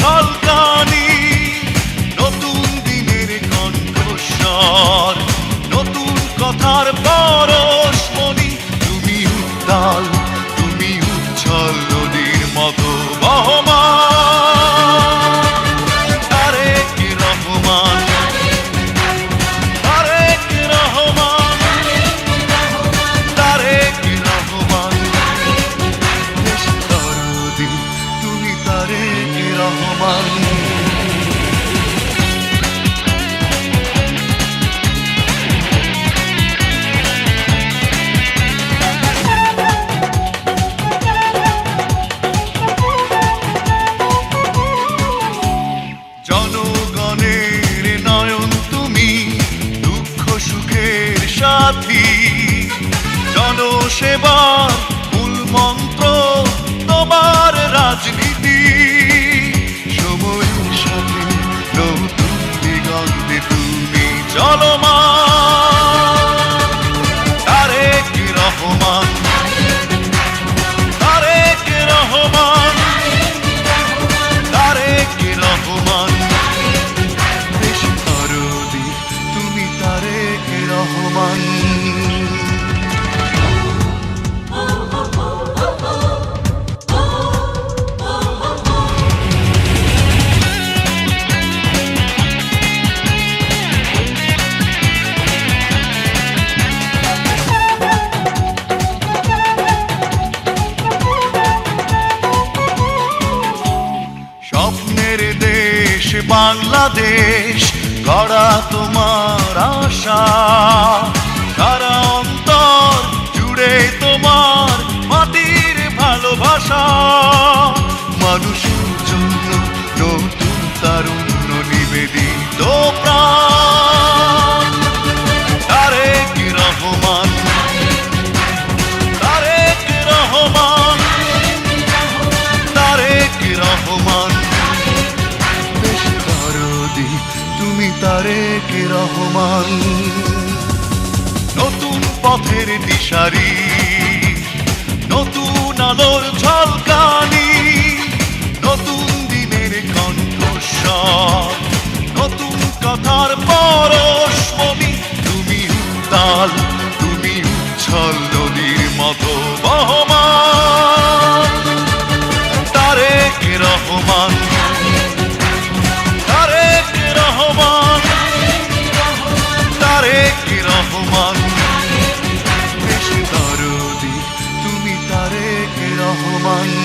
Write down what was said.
ঝলকানি। নতুন দিনের কণ্ঠস্বর নতুন কথার পরশ 谁吧？স্বপ্নের দেশ, বাংলাদেশ, গড়া তোমার আশা। সারা অন্তর জুড়ে তোমার মাটির ভালোবাসা। মানুষের জন্য নতুন তারুণ্য নিবেদিত প্রাণ। তারেক রহমান? নতুন পথের দিশারি নতুন আলোর ঝলকানি নতুন দিনের কণ্ঠস্ব নতুন কথার পরশ woman